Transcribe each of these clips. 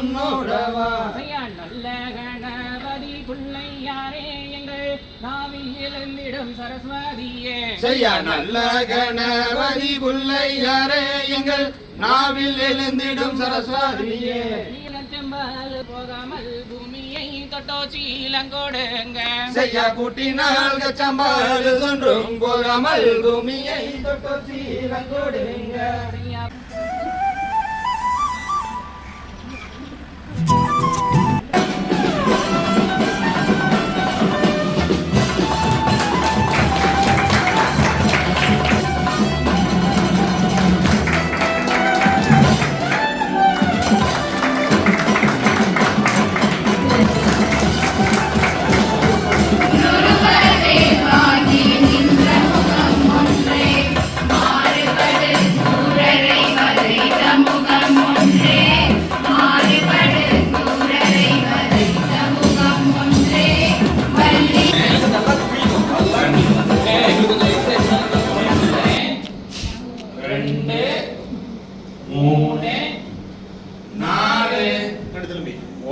உன்னோடவா? நல்ல கணபதி பிள்ளையாரே எங்கள் நாவில் எழுந்திடும் சரஸ்வதியே. செய்ய நல்ல கணபதி புள்ளையாரே எங்கள் நாவில் எழுந்திடும் சரஸ்வதியே. போகாமல் பூமியை தொட்டோ சீலங்கோடுங்க செய்ய கூட்டினால் கச்சம்பாடு தோன்றும் போகாமல் பூமியை தொட்டு சீலங்கொடுங்க ரெண்டு மூணு நாலு.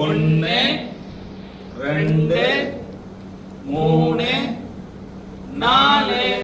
ஒன்று ரெண்டு மூணு.